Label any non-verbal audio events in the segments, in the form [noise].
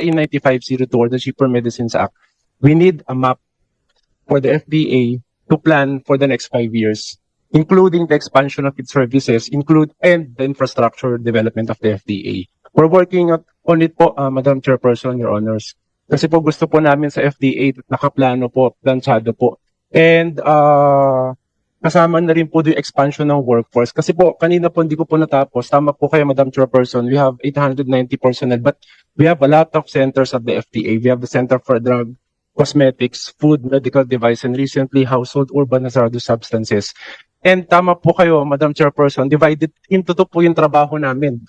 RA 9502 or the Cheaper Medicines Act, we need a map for the FDA to plan for the next five years, including the expansion of its services, include and the infrastructure development of the FDA. We're working on it po, uh, Madam Chairperson, Your Honors. Kasi po gusto po namin sa FDA, nakaplano po, planchado po. And uh, kasama na rin po yung expansion ng workforce. Kasi po, kanina po hindi ko po natapos. Tama po kayo, Madam Chairperson. We have 890 personnel, but we have a lot of centers of the FDA. We have the Center for Drug, Cosmetics, Food, Medical Device, and recently Household Urban Hazardous Substances. And tama po kayo, Madam Chairperson, divided into two po yung trabaho namin.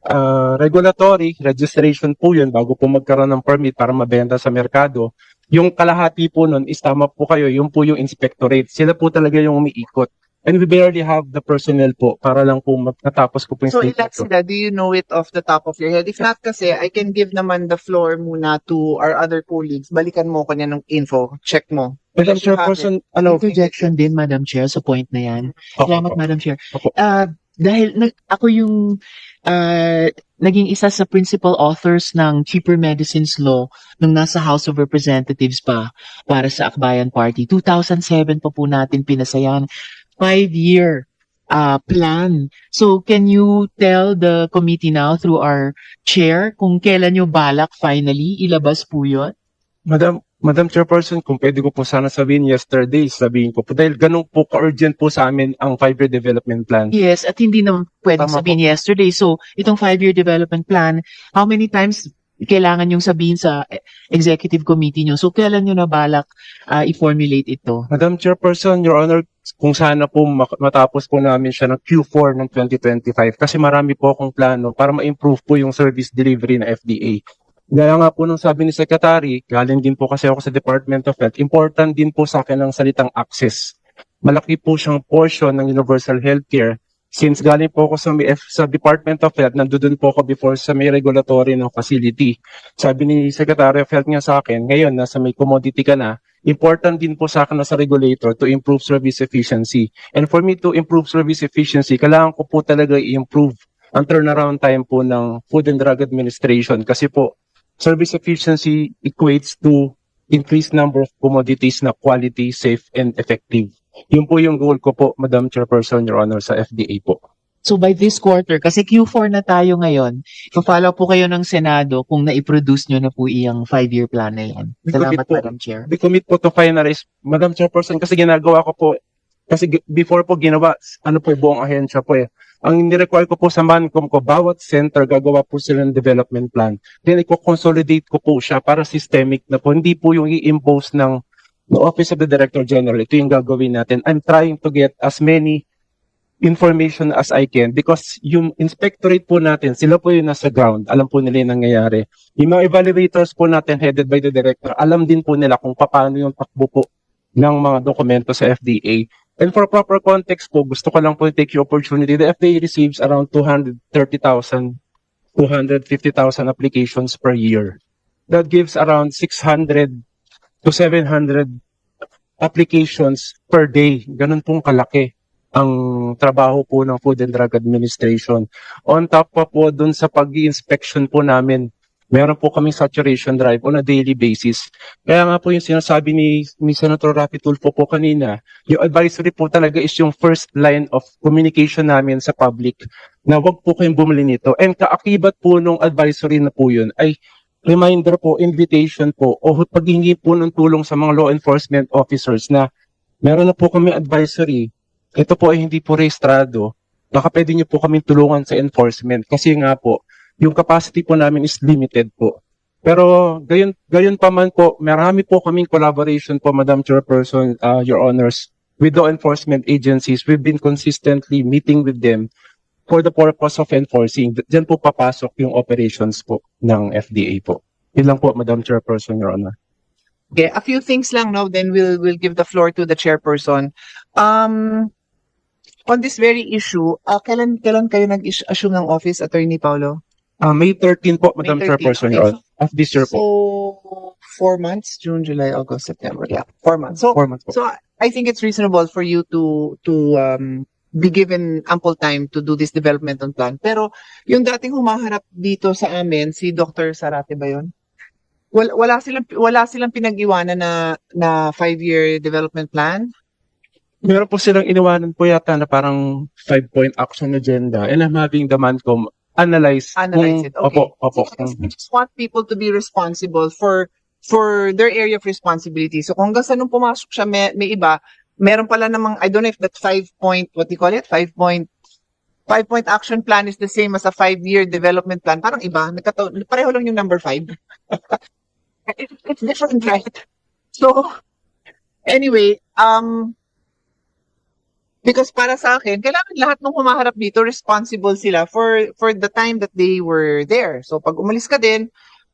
Uh, regulatory, registration po yun bago po magkaroon ng permit para mabenta sa merkado. Yung kalahati po nun is tama po kayo, yung po yung inspectorate. Sila po talaga yung umiikot. And we barely have the personnel po para lang po mat- natapos ko po yung So sila? Do you know it off the top of your head? If not kasi, I can give naman the floor muna to our other colleagues. Balikan mo ko niya ng info. Check mo. Madam Yes, you have Chairperson, ano, Interjection din, Madam Chair, sa point na yan. Salamat, Madam Chair. Opo. Ah, dahil nag, ako yung ah, naging isa sa principal authors ng Cheaper Medicines Law nung nasa House of Representatives pa para sa Akbayan Party. 2007 pa po natin pinasayan. Five-year ah, plan. So, can you tell the committee now through our chair kung kailan yung balak finally ilabas po yun? Madam, Madam Chairperson, kung pwede ko po sana sabihin yesterday, sabihin ko po, dahil ganun po ka-urgent po sa amin ang five-year development plan. Yes, at hindi naman pwedeng Tama sabihin yesterday. So, itong five-year development plan, how many times kailangan yung sabihin sa executive committee nyo? So, kailan nyo na balak ah, i-formulate ito? Madam Chairperson, Your Honor, kung sana po matapos po namin siya ng Q4 ng 2025 kasi marami po akong plano para ma-improve po yung service delivery ng FDA. Gaya nga po nung sabi ni Secretary, galing din po kasi ako sa Department of Health, important din po sa akin ang salitang access. Malaki po siyang portion ng universal healthcare. Since galing po ako sa, sa Department of Health, nandoon po ako before sa may regulatory ng facility. Sabi ni Secretary of Health nga sa akin, ngayon nasa may commodity ka na, important din po sa akin na sa regulator to improve service efficiency. And for me to improve service efficiency, kailangan ko po talaga i-improve ang turnaround time po ng Food and Drug Administration kasi po service efficiency equates to increased number of commodities na quality, safe, and effective. Yun po yung goal ko po, Madam Chairperson, Your Honor, sa FDA po. So, by this quarter, kasi Q4 na tayo ngayon, follow po kayo ng Senado kung na-produce nyo na po iyang five-year plan na yan. We Salamat, po. Madam Chair. We commit po to finalize, Madam Chairperson, kasi ginagawa ko po, kasi before po ginawa, ano po buong ahensya po eh. Ang nirequire ko po sa Mancom ko, bawat center gagawa po sila ng development plan. Then i-consolidate ko po siya para systemic na po. Hindi po yung i-impose ng the Office of the Director General. Ito yung gagawin natin. I'm trying to get as many information as I can because yung inspectorate po natin, sila po yung nasa ground. Alam po nila yung nangyayari. Yung mga evaluators po natin headed by the director, alam din po nila kung paano yung takbo po ng mga dokumento sa FDA. And for proper context po, gusto ko lang po take yung opportunity. The FDA receives around 230,000, 250,000 applications per year. That gives around 600 to 700 applications per day. Ganun pong kalaki ang trabaho po ng Food and Drug Administration. On top pa po dun sa pag-inspection po namin, meron po kaming saturation drive on a daily basis. Kaya nga po yung sinasabi ni, ni Senator Rafi Tulfo po kanina, yung advisory po talaga is yung first line of communication namin sa public na wag po kayong bumili nito. And kaakibat po nung advisory na po yun ay reminder po, invitation po, o paghingi po ng tulong sa mga law enforcement officers na meron na po kami advisory, ito po ay hindi po rehistrado, baka pwede niyo po kami tulungan sa enforcement kasi nga po, yung capacity po namin is limited po. Pero gayon, gayon pa man po, marami po kaming collaboration po, Madam Chairperson, uh, Your Honors, with law enforcement agencies. We've been consistently meeting with them for the purpose of enforcing. Diyan po papasok yung operations po ng FDA po. Yun lang po, Madam Chairperson, Your Honor. Okay, a few things lang now, then we'll we'll give the floor to the chairperson. Um, on this very issue, uh, kailan kailan kayo nag-assume ng office, Attorney Paulo? Uh, May 13 po, Madam May 13, Chairperson, okay. Your Honor, of this year po. So, four months, June, July, August, September. Yeah, four months. So, Four months po. so I think it's reasonable for you to to um be given ample time to do this development plan. Pero yung dating humaharap dito sa amin, si Dr. Sarate ba yun? wala, wala silang wala silang pinag-iwanan na na five-year development plan. Meron po silang iniwanan po yata na parang five-point action agenda and I'm having the Mancom analyze. Analyze kung- it, okay. Opo, opo. We just want people to be responsible for for their area of responsibility. So kung hanggang sa nung pumasok siya, may, may iba, meron pala namang, I don't know if that five point, what do you call it? Five point, five point action plan is the same as a five-year development plan. Parang iba, nagkataon, pareho lang yung number five. It- [laughs] it's different, right? So, anyway, um, because para sa akin, kailangan lahat ng humaharap dito responsible sila for for the time that they were there. So pag umalis ka din,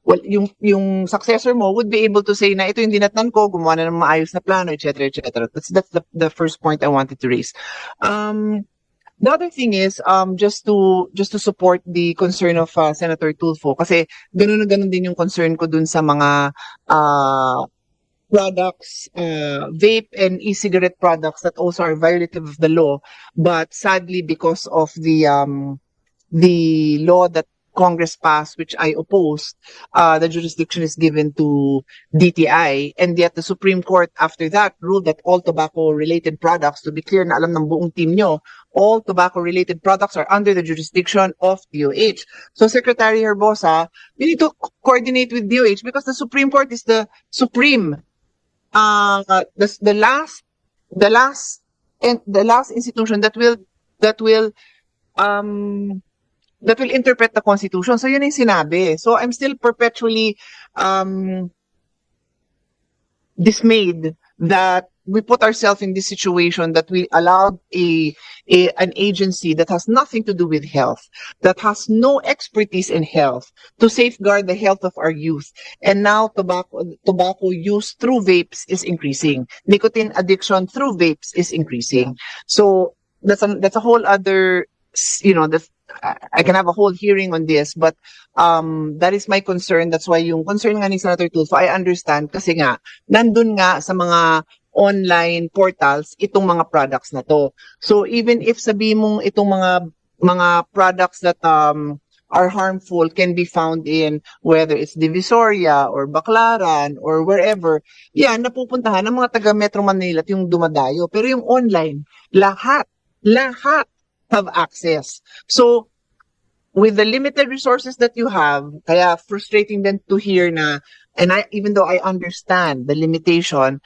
well, yung yung successor mo would be able to say na ito yung dinatnan ko, gumawa na ng maayos na plano, etc. etc. That's that's the, the first point I wanted to raise. Um, the other thing is um just to just to support the concern of uh, Senator Tulfo kasi ganun na ganun din yung concern ko dun sa mga uh, products, uh, vape and e-cigarette products that also are violative of the law. But sadly, because of the um, the law that Congress passed, which I opposed, uh, the jurisdiction is given to DTI, and yet the Supreme Court after that ruled that all tobacco-related products, to be clear na alam ng buong team nyo, all tobacco-related products are under the jurisdiction of DOH. So Secretary Herbosa, we need to co- coordinate with DOH because the Supreme Court is the supreme uh the the last the last and the last institution that will that will um that will interpret the constitution. So yun yung sinabi. So i'm still perpetually um dismayed that we put ourselves in this situation that we allowed a, a an agency that has nothing to do with health that has no expertise in health to safeguard the health of our youth. And now tobacco tobacco use through vapes is increasing. Nicotine addiction through vapes is increasing. So that's a that's a whole other you know the I can have a whole hearing on this but um that is my concern. That's why yung concern nga ni Senator Tulfo I understand kasi nga nandun nga sa mga online portals itong mga products na to so even if sabi mong itong mga mga products that um are harmful can be found in whether it's Divisoria or Baclaran or wherever, yan, napupuntahan ng mga taga Metro Manila at yung dumadayo. Pero yung online, lahat, lahat have access. So, with the limited resources that you have, kaya frustrating then to hear na, and I, even though I understand the limitation,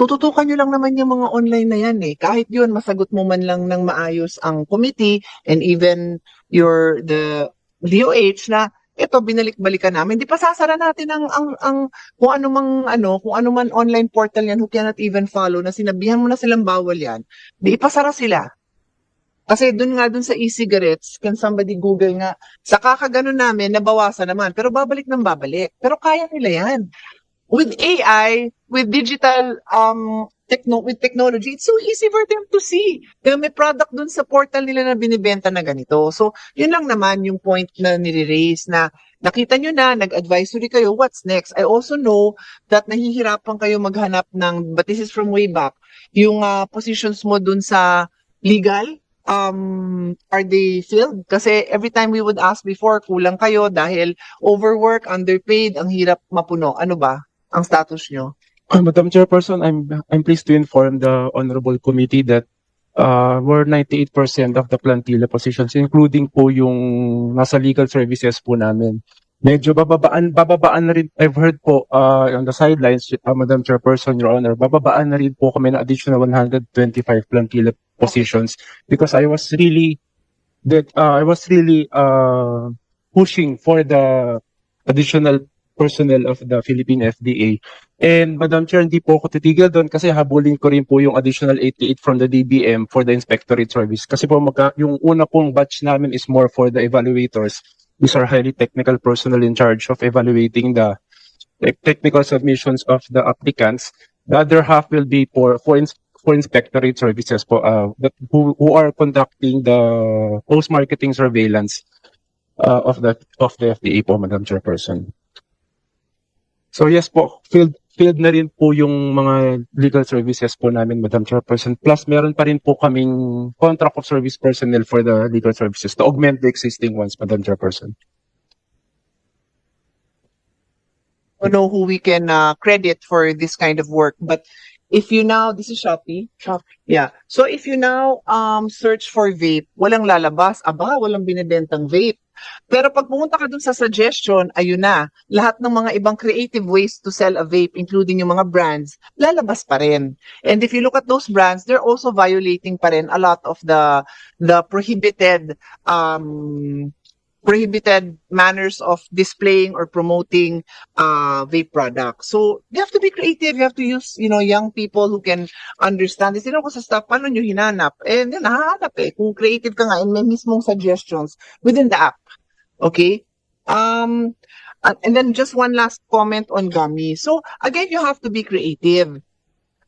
tututukan nyo lang naman yung mga online na yan eh. Kahit yun, masagot mo man lang ng maayos ang committee and even your, the DOH na ito binalik-balikan namin. Di pa sasara natin ang, ang, ang kung ano mang, ano, kung ano man online portal yan who cannot even follow na sinabihan mo na silang bawal yan. Di ipasara sila. Kasi dun nga dun sa e-cigarettes, can somebody Google nga, sa kakaganon namin, nabawasan naman. Pero babalik ng babalik. Pero kaya nila yan. With AI, with digital, um, techno, with technology, it's so easy for them to see. Kaya may product dun sa portal nila na binibenta na ganito. So, yun lang naman yung point na nire-raise na nakita nyo na, nag-advisory kayo, what's next? I also know that nahihirapan kayo maghanap ng, but this is from way back, yung uh, positions mo dun sa legal, um, are they filled? Kasi every time we would ask before, kulang kayo dahil overwork, underpaid, ang hirap mapuno. Ano ba ang status nyo? Uh, Madam Chairperson, I'm I'm pleased to inform the honorable committee that uh, we're 98% of the plantilla positions, including po yung nasa legal services po namin. Medyo bababaan, bababaan na rin, I've heard po uh, on the sidelines, uh, Madam Chairperson, Your Honor, bababaan na rin po kami ng additional 125 plantilla positions because I was really, that uh, I was really uh, pushing for the additional personnel of the Philippine FDA. And Madam Chair, hindi po ako titigil doon kasi habulin ko rin po yung additional 88 from the DBM for the inspectorate service. Kasi po magka, yung una pong batch namin is more for the evaluators. These are highly technical personnel in charge of evaluating the te- technical submissions of the applicants. The other half will be for for, ins- for inspectorate services po, uh, who, who are conducting the post-marketing surveillance uh, of the of the FDA po, Madam Chairperson. So yes po, field field na rin po yung mga legal services po namin, Madam Chairperson. Plus, meron pa rin po kaming contract of service personnel for the legal services to augment the existing ones, Madam Chairperson. don't know who we can uh, credit for this kind of work. But if you now, this is Shopee. Shopee. Yeah. So if you now um search for vape, walang lalabas. Aba, walang binibentang vape. Pero pag pumunta ka dun sa suggestion, ayun na, lahat ng mga ibang creative ways to sell a vape, including yung mga brands, lalabas pa rin. And if you look at those brands, they're also violating pa rin a lot of the the prohibited um prohibited manners of displaying or promoting uh vape products. So you have to be creative. You have to use, you know, young people who can understand this. Sino ko sa staff, paano nyo hinanap? Eh, nahanap eh. Kung creative ka nga, and may mismong suggestions within the app. Okay? Um, and and then just one last comment on gummy. So again, you have to be creative.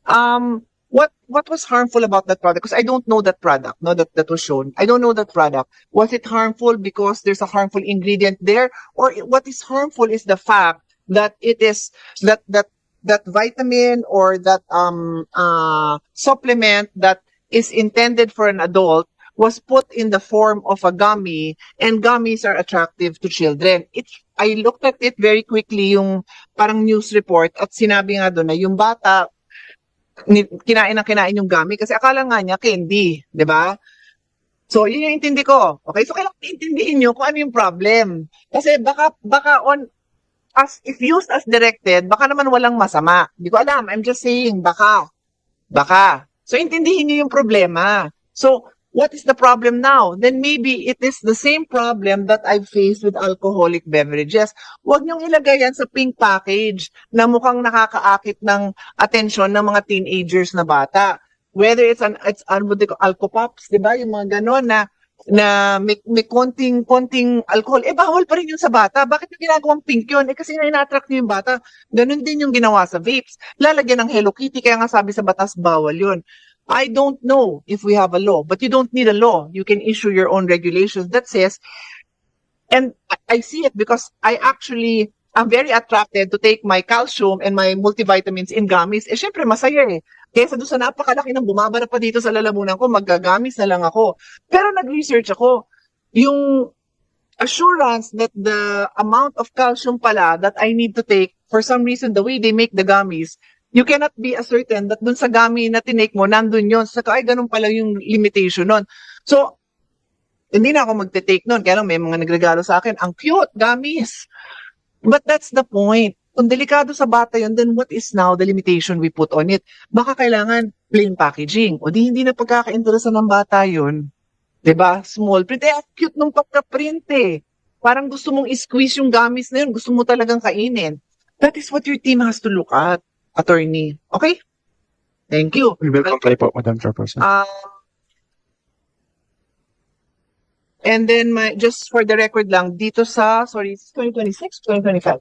Um, what what was harmful about that product? Because I don't know that product, no, that that was shown. I don't know that product. Was it harmful because there's a harmful ingredient there, or what is harmful is the fact that it is that that that vitamin or that um uh supplement that is intended for an adult was put in the form of a gummy and gummies are attractive to children. It I looked at it very quickly yung parang news report at sinabi nga doon na yung bata kinain ng kinain yung gummy kasi akala nga niya candy, 'di ba? So, yun yung intindi ko. Okay, so kailangan intindihin nyo kung ano yung problem. Kasi baka, baka on, as, if used as directed, baka naman walang masama. Hindi ko alam. I'm just saying, baka. Baka. So, intindihin nyo yung problema. So, what is the problem now? Then maybe it is the same problem that I've faced with alcoholic beverages. Huwag niyong ilagay yan sa pink package na mukhang nakakaakit ng atensyon ng mga teenagers na bata. Whether it's an it's an what alcopops, 'di ba? Yung mga ganon na na may, may konting konting alcohol. Eh bawal pa rin yun sa bata. Bakit yung ginagawang pink yun? Eh kasi na-attract niyo yung bata. Ganon din yung ginawa sa vapes. Lalagyan ng Hello Kitty kaya nga sabi sa batas bawal yun. I don't know if we have a law, but you don't need a law. You can issue your own regulations that says, and I- see it because I actually am very attracted to take my calcium and my multivitamins in gummies. Eh, syempre, masaya eh. Kesa doon sa napakalaki ng bumabara pa dito sa lalamunan ko, magagamis na lang ako. Pero nag-research ako. Yung assurance that the amount of calcium pala that I need to take, for some reason, the way they make the gummies, you cannot be certain that dun sa gummy na tinake mo, nandun yun. Saka, ay, ganun pala yung limitation nun. So, hindi na ako magte-take nun. Kaya lang may mga nagregalo sa akin. Ang cute, gummies. But that's the point. Kung delikado sa bata yun, then what is now the limitation we put on it? Baka kailangan plain packaging. O di hindi na pagkaka-interesan ng bata yun. ba? Small print. Eh, cute nung pagka-print eh. Parang gusto mong i-squeeze yung gummies na yun. Gusto mo talagang kainin. That is what your team has to look at, attorney. Okay? Thank you. We will comply po, Madam Chairperson. Um, and then my just for the record lang dito sa sorry, it's 2026, 2025.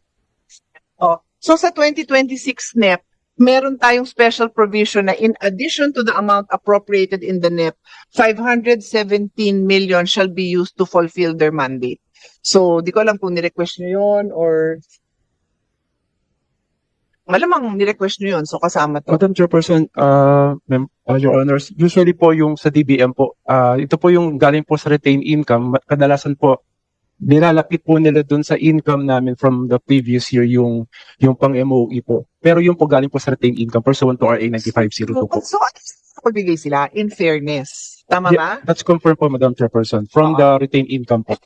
Oh, so sa 2026 NEP, meron tayong special provision na in addition to the amount appropriated in the NEP, 517 million shall be used to fulfill their mandate. So, di ko alam kung ni-request nyo yun or malamang ni-request nyo yun, so kasama to. Madam Chairperson, uh, mem- uh, Your Honors, usually po yung sa DBM po, uh, ito po yung galing po sa retained income. Kadalasan po, nilalapit po nila dun sa income namin from the previous year yung yung pang MOE po. Pero yung po galing po sa retained income pursuant to RA 9502 po. So, least pagbigay sila in fairness. Tama ba? That's confirmed po, Madam Chairperson, from the retained income po.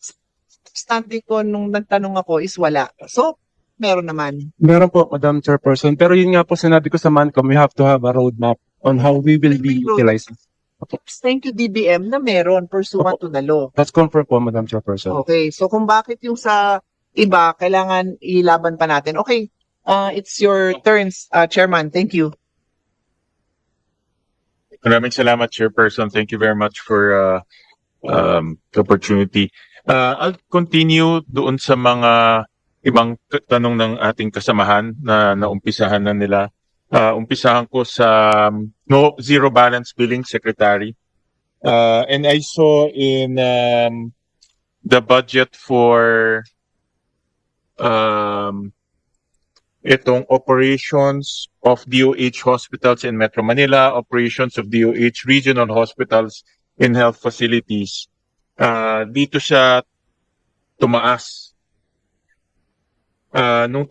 Standing ko nung nagtanong ako is wala. So, meron naman. Meron po, Madam Chairperson. Pero yun nga po sinabi ko sa MANCOM, we have to have a roadmap on how we will be utilizing. Thank you DBM na meron pursuant to the law. That's confirmed po, Madam Chairperson. Okay, so kung bakit yung sa iba, kailangan ilaban pa natin. Okay, uh, it's your turns, uh, Chairman. Thank you. Maraming salamat, Chairperson. Thank you very much for uh, um, the opportunity. Uh, I'll continue doon sa mga ibang tanong ng ating kasamahan na naumpisahan na nila. Uh, umpisahan ko sa um, no zero balance billing secretary. Uh, and I saw in um, the budget for um, itong operations of DOH hospitals in Metro Manila, operations of DOH regional hospitals in health facilities. Ah, dito siya tumaas. Ah, nung